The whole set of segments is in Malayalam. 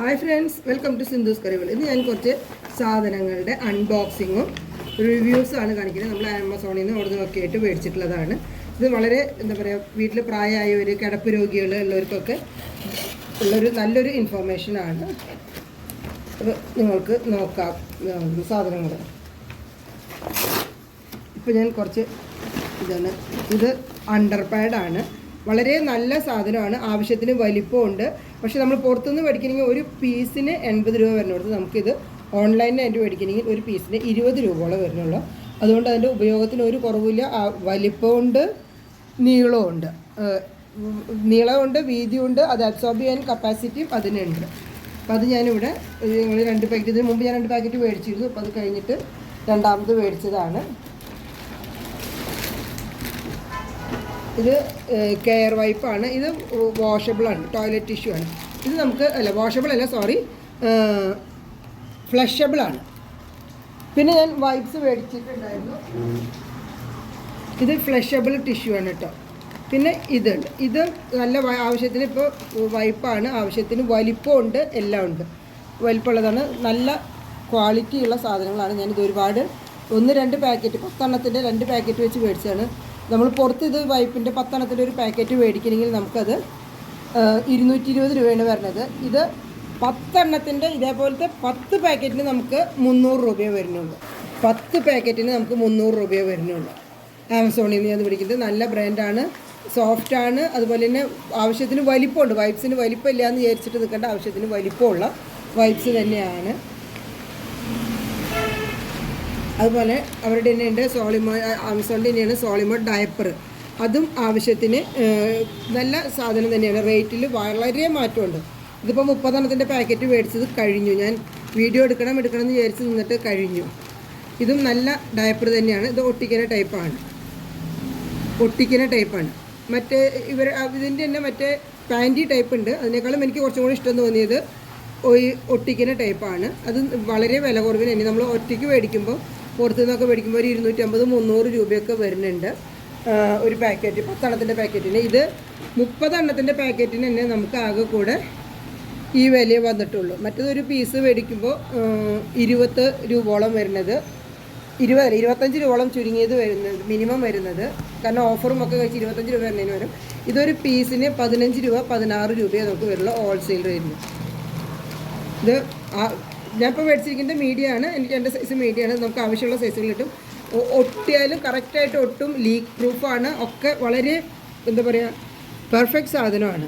Hi friends welcome to Sindhu's കറികൾ ഇന്ന് ഞാൻ കുറച്ച് സാധനങ്ങളുടെ അൺബോക്സിങ്ങും റിവ്യൂസും ആണ് കാണിക്കുന്നത്. നമ്മൾ ആമസോണിൽ നിന്ന് അവിടെ നിന്നൊക്കെ ആയിട്ട് മേടിച്ചിട്ടുള്ളതാണ്. ഇത് വളരെ എന്താ പറയുക വീട്ടിൽ പ്രായമായവർ കിടപ്പ് രോഗികൾ ഉള്ളവർക്കൊക്കെ ഉള്ളൊരു നല്ലൊരു ഇൻഫോർമേഷനാണ് അപ്പോൾ നിങ്ങൾക്ക് നോക്കാം. സാധനങ്ങൾ ഇപ്പോൾ ഞാൻ കുറച്ച് ഇതാണ്. ഇത് അണ്ടർ പാഡാണ് വളരെ നല്ല സാധനമാണ്. ആവശ്യത്തിന് വലിപ്പമുണ്ട്. പക്ഷെ നമ്മൾ പുറത്തുനിന്ന് മേടിക്കണമെങ്കിൽ ഒരു പീസിന് എൺപത് രൂപ വരുന്നിടത്ത് നമുക്കിത് ഓൺലൈനായിട്ട് മേടിക്കണമെങ്കിൽ ഒരു പീസിന് ഇരുപത് രൂപയോളം വരുന്നുള്ളൂ. അതുകൊണ്ട് അതിന്റെ ഉപയോഗത്തിന് ഒരു കുറവില്ല വലിപ്പമുണ്ട് നീളമുണ്ട് നീളമുണ്ട് വീതിയുണ്ട് അത് അബ്സോർബ് ചെയ്യാൻ കപ്പാസിറ്റിയും അതിനുണ്ട്. അപ്പോൾ അത് ഞാനിവിടെ നിങ്ങൾ രണ്ട് പാക്കറ്റ് ഇതിന് മുമ്പ് ഞാൻ രണ്ട് പാക്കറ്റ് മേടിച്ചിരുന്നു. അപ്പോൾ അത് കഴിഞ്ഞിട്ട് രണ്ടാമത് മേടിച്ചതാണ്. ഇത് കെയർ വൈപ്പാണ് ഇത് വാഷബിളാണ് ടോയ്ലറ്റ് ടിഷ്യൂ ആണ്. ഇത് നമുക്ക് അല്ല വാഷബിൾ അല്ല സോറി ഫ്ലഷബിളാണ് പിന്നെ ഞാൻ വൈപ്സ് മേടിച്ചിട്ടുണ്ടായിരുന്നു. ഇത് ഫ്ലഷബിൾ ടിഷ്യൂ ആണ് കേട്ടോ പിന്നെ ഇതുണ്ട്. ഇത് നല്ല ആവശ്യത്തിന് ഇപ്പോൾ വൈപ്പാണ് ആവശ്യത്തിന് വലിപ്പമുണ്ട് എല്ലാം ഉണ്ട്. വലിപ്പമുള്ളതാണ്. നല്ല ക്വാളിറ്റിയുള്ള സാധനങ്ങളാണ്. ഞാനിത് ഒരുപാട് ഒന്ന് രണ്ട് പാക്കറ്റ് പത്തെണ്ണത്തിന്റെ രണ്ട് പാക്കറ്റ് വെച്ച് മേടിച്ചതാണ്. നമ്മൾ പുറത്ത് ഇത് വൈപ്പിന്റെ പത്തെണ്ണത്തിന്റെ ഒരു പാക്കറ്റ് മേടിക്കണമെങ്കിൽ നമുക്കത് ഇരുന്നൂറ്റി ഇരുപത് രൂപയാണ് വരുന്നത് ഇത് പത്തെണ്ണത്തിന്റെ ഇതേപോലത്തെ പത്ത് പാക്കറ്റിന് നമുക്ക് മുന്നൂറ് രൂപയെ വരുന്നുള്ളൂ. പത്ത് പാക്കറ്റിന് നമുക്ക് മുന്നൂറ് രൂപയെ വരുന്നുള്ളൂ. ആമസോണിൽ നിന്ന് ഞാൻ പിടിക്കുന്നത് നല്ല ബ്രാൻഡാണ് സോഫ്റ്റാണ് അതുപോലെ തന്നെ ആവശ്യത്തിന് വലിപ്പമുണ്ട്. വൈപ്സിന് വലിപ്പമില്ല എന്ന് വിചാരിച്ചിട്ട് നിൽക്കേണ്ട ആവശ്യത്തിന് വലിപ്പമുള്ള വൈപ്സ് തന്നെയാണ്. അതുപോലെ അവരുടെ തന്നെ ഉണ്ട് സോളിമോ ആമസോണിന്റെ തന്നെയാണ് സോളിമോ ഡയപ്പർ. അതും ആവശ്യത്തിന് നല്ല സാധനം തന്നെയാണ്. റേറ്റിൽ വളരെ മാറ്റമുണ്ട്. ഇതിപ്പോൾ മുപ്പതെണ്ണത്തിന്റെ പാക്കറ്റ് മേടിച്ചത് കഴിഞ്ഞു. ഞാൻ വീഡിയോ എടുക്കണം എടുക്കണം എന്ന് വിചാരിച്ച് നിന്നിട്ട് കഴിഞ്ഞു. ഇതും നല്ല ഡയപ്പർ തന്നെയാണ്. ഇത് ഒട്ടിക്കുന്ന ടൈപ്പാണ്. ഒട്ടിക്കുന്ന ടൈപ്പാണ്. മറ്റേ ഇവർ ഇതിന്റെ തന്നെ മറ്റേ പാന്റി ടൈപ്പ് ഉണ്ട്. അതിനേക്കാളും എനിക്ക് കുറച്ചും കൂടി ഇഷ്ടം തോന്നിയത് ഒട്ടിക്കുന്ന ടൈപ്പാണ്. അത് വളരെ വില കുറവിന് തന്നെ. നമ്മൾ ഒറ്റയ്ക്ക് മേടിക്കുമ്പോൾ പുറത്തു നിന്നൊക്കെ മേടിക്കുമ്പോൾ ഒരു ഇരുന്നൂറ്റമ്പത് മുന്നൂറ് രൂപയൊക്കെ വരുന്നുണ്ട്. ഒരു പാക്കറ്റ് പത്തെണ്ണത്തിന്റെ പാക്കറ്റിന്. ഇത് മുപ്പതെണ്ണത്തിന്റെ പാക്കറ്റിന് തന്നെ നമുക്ക് ആകെ കൂടെ ഈ വില വന്നിട്ടുള്ളൂ. മറ്റേതൊരു പീസ് മേടിക്കുമ്പോൾ ഇരുപത്ത് രൂപയോളം വരുന്നത്. ഇരുപത് ഇരുപത്തഞ്ച് രൂപോളം ചുരുങ്ങിയത് വരുന്നത് മിനിമം വരുന്നത്. കാരണം ഓഫറും ഒക്കെ കഴിച്ച് ഇരുപത്തഞ്ച് രൂപ വരുന്നതിന് വരും ഇതൊരു പീസിന് പതിനഞ്ച് രൂപ പതിനാറ് രൂപയെ നമുക്ക് വരുള്ളൂ ഹോൾസെയിൽ റേറ്റിന് ഇത് ഞാനിപ്പോൾ മേടിച്ചിരിക്കുന്നത് മീഡിയ ആണ് എനിക്ക് എന്റെ സൈസ് മീഡിയ ആണ് നമുക്ക് ആവശ്യമുള്ള സൈസുകൾ കിട്ടും ഒട്ടിയാലും കറക്റ്റായിട്ട് ഒട്ടും ലീക്ക് പ്രൂഫാണ് ഒക്കെ വളരെ എന്താ പറയുക പെർഫെക്റ്റ് സാധനമാണ്.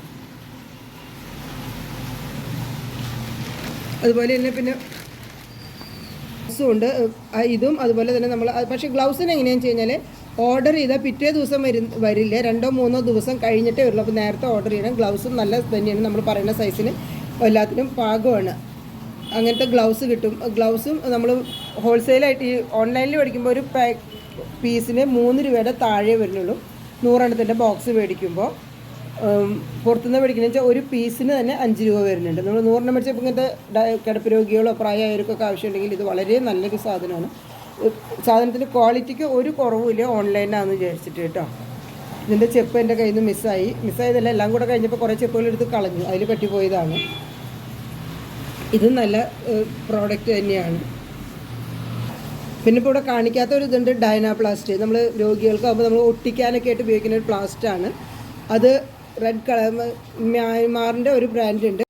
അതുപോലെ തന്നെ പിന്നെ ഗ്ലൗസും ഉണ്ട്. ഇതും അതുപോലെ തന്നെ നമ്മൾ പക്ഷേ ഗ്ലൗസിന് എങ്ങനെയാണെന്ന് വെച്ച് കഴിഞ്ഞാൽ ഓർഡർ ചെയ്താൽ പിറ്റേ ദിവസം വരു വരില്ല. രണ്ടോ മൂന്നോ ദിവസം കഴിഞ്ഞിട്ടേ വരുള്ളൂ. അപ്പോൾ നേരത്തെ ഓർഡർ ചെയ്യണം. ഗ്ലൗസും നല്ല തന്നെയാണ് നമ്മൾ പറയുന്ന സൈസിന് എല്ലാത്തിനും പാകമാണ്. അങ്ങനത്തെ ഗ്ലൗസ് കിട്ടും. ഗ്ലൗസും നമ്മൾ ഹോൾസെയിലായിട്ട് ഈ ഓൺലൈനിൽ മേടിക്കുമ്പോൾ ഒരു പാക്ക് പീസിന് മൂന്ന് രൂപയുടെ താഴെ വരുന്നുള്ളൂ. നൂറെണ്ണത്തിന്റെ ബോക്സ് മേടിക്കുമ്പോൾ. പുറത്തുനിന്ന് മേടിക്കുന്നത് വെച്ചാൽ ഒരു പീസിന് തന്നെ അഞ്ച് രൂപ വരുന്നുണ്ട്. നമ്മൾ നൂറെണ്ണം മേടിച്ചപ്പോൾ ഇങ്ങനത്തെ കിടപ്പ് രോഗികളോ പ്രായമായവർക്കൊക്കെ ആവശ്യമുണ്ടെങ്കിൽ ഇത് വളരെ നല്ലൊരു സാധനമാണ്. സാധനത്തിന്റെ ക്വാളിറ്റിക്ക് ഒരു കുറവുമില്ല ഓൺലൈനാണെന്ന് വിചാരിച്ചിട്ട് കേട്ടോ. ഇതിന്റെ ചെപ്പ് എന്റെ കയ്യിൽ നിന്ന് മിസ്സായി. മിസ്സായതല്ല എല്ലാം കൂടെ കഴിഞ്ഞപ്പോൾ കുറേ ചെപ്പുകൾ എടുത്ത് കളഞ്ഞു. അതിൽ പറ്റിപ്പോയതാണ് ഇത് നല്ല പ്രോഡക്റ്റ് തന്നെയാണ്. പിന്നെ ഇപ്പോൾ ഇവിടെ കാണിക്കാത്ത ഒരു ഇതുണ്ട് ഡൈനാപ്ലാസ്റ്റ് നമ്മൾ രോഗികൾക്ക് രോഗികൾക്കാകുമ്പോൾ നമ്മൾ ഒട്ടിക്കാനൊക്കെ ആയിട്ട് ഉപയോഗിക്കുന്ന ഒരു പ്ലാസ്റ്റാണ് അത് റെഡ് കളർ മ്യാൻമാറിന്റെ ഒരു ബ്രാൻഡ് ഉണ്ട്.